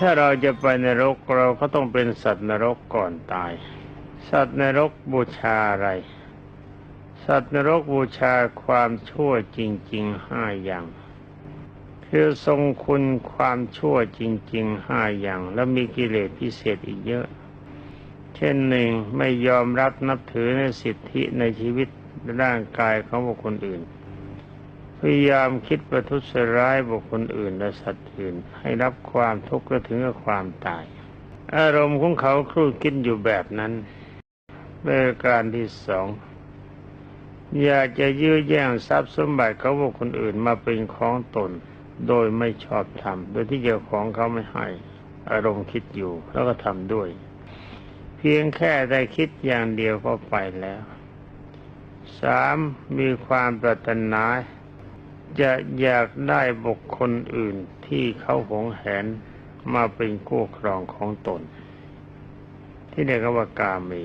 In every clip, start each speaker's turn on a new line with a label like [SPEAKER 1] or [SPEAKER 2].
[SPEAKER 1] ถ้าเราจะไปนรกเราก็ต้องเป็นสัตว์นรกก่อนตาย สัตว์นรกบูชาอะไร สัตว์นรกบูชาความชั่วจริงๆห้าอย่าง คือทรงคุณความชั่วจริงๆห้าอย่าง แล้วมีกิเลสพิเศษอีกเยอะ เช่นหนึ่งไม่ยอมรับนับถือในสิทธิในชีวิตร่างกายของบุคคลอื่น พยายามคิดประทุษร้ายบุคคลอื่นและสัตว์อื่น ให้รับความทุกข์และถึงกับความตาย อารมณ์ของเขาครู่คิดอยู่แบบนั้นเมื่อการที่สองอยากจะยื้อแย่งทรัพย์สมบัติเของบุคคลอื่นมาเป็นของตน โดยไม่ชอบทำโดยที่เจ้าของเขาไม่ให้ อารมณ์คิดอยู่แล้วก็ทำด้วย เพียงแค่ได้คิดอย่างเดียวก็ไปแล้วสามมีความปรารถนา จะอยากได้บุคคลอื่นที่เขาหงแหนมาเป็นคู่ครองของตน ที่เรียกว่ากามี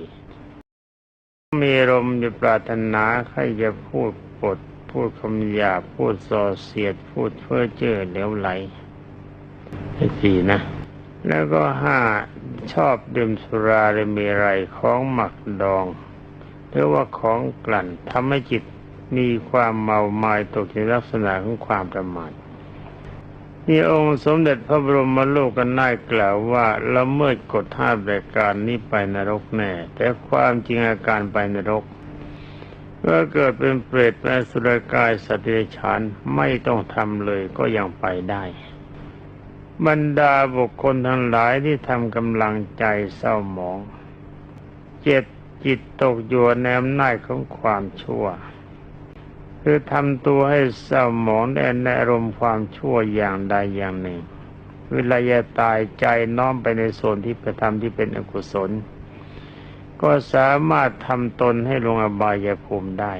[SPEAKER 1] มีรมณ์จะปรารถนาใครจะพูดปด พูดคำหยาพูดส่อเสียด พูดเพ้อเจ้อเหลวไหลให้สี่นะ แล้วก็ห้าชอบดื่มสุราหรือมีไรของหมักดอง หรือว่าของกลั่นทำให้จิต มีความเมามายตกในลักษณะของความประมาทนี่องค์สมเด็จพระบรมโลกกันน่ายกล่าวว่าละเมิดกฎห้าประการนี้ไปนรกแน่ แต่ความจริงอาการไปนรกเมื่อเกิดเป็นเปรตเป็นสุรกายสัตว์เดรัจฉานไม่ต้องทำเลยก็ยังไปได้บรรดาบุคคลทั้งหลายที่ทำกำลังใจเศร้าหมอง เจ็บจิตตกอยู่ในอำนาจของความชั่ว คือทำตัวให้เศร้าหมองแนในอารมณ์ความชั่วอย่างใดอย่างหนึ่ง เวลาจะตายใจน้อมไปในส่วนที่ไปทำที่เป็นอกุศล ก็สามารถทำตนให้ลงอบายภูมิได้